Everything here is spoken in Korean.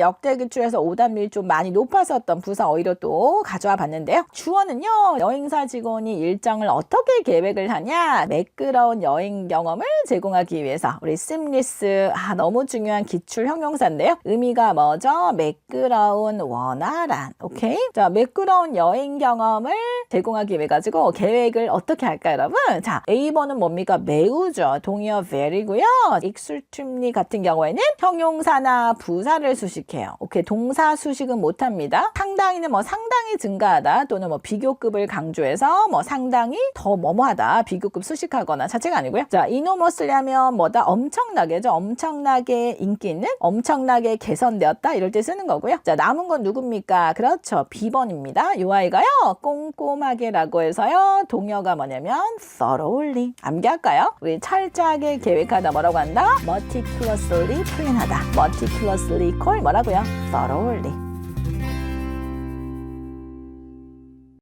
역대 기출에서 오답률이 좀 많이 높았었던 부사 어휘로 또 가져와 봤는데요. 주어는요, 여행사 직원이 일정을 어떻게 계획을 하냐, 매끄러운 여행 경험을 제공하기 위해서 우리 심리스 아 너무 중요한 기출 형용사인데요. 의미가 뭐죠? 매끄러운 원활한 오케이 자 매끄러운 여행 경험을 제공하기 위해 가지고 계획을 어떻게 할까요, 여러분? 자 A번은 뭡니까? 매우죠. 동의어 very고요. extremely 같은 경우에는 형용사나 부사를 수식 해요. 오케이 동사 수식은 못 합니다. 상당히는 뭐 상당히 증가하다 또는 뭐 비교급을 강조해서 뭐 상당히 더 뭐뭐하다 비교급 수식하거나 자체가 아니고요. 자 이노머슬리 하면 뭐다 엄청나게죠. 엄청나게 인기 있는 엄청나게 개선되었다 이럴 때 쓰는 거고요. 자 남은 건 누굽니까? 그렇죠. B번입니다. 요 아이가요 꼼꼼하게라고 해서요 동요가 뭐냐면 thoroughly 암기할까요? 우리 철저하게 계획하다 뭐라고 한다? meticulously plan하다. meticulously 콜뭐 라고요? thoroughly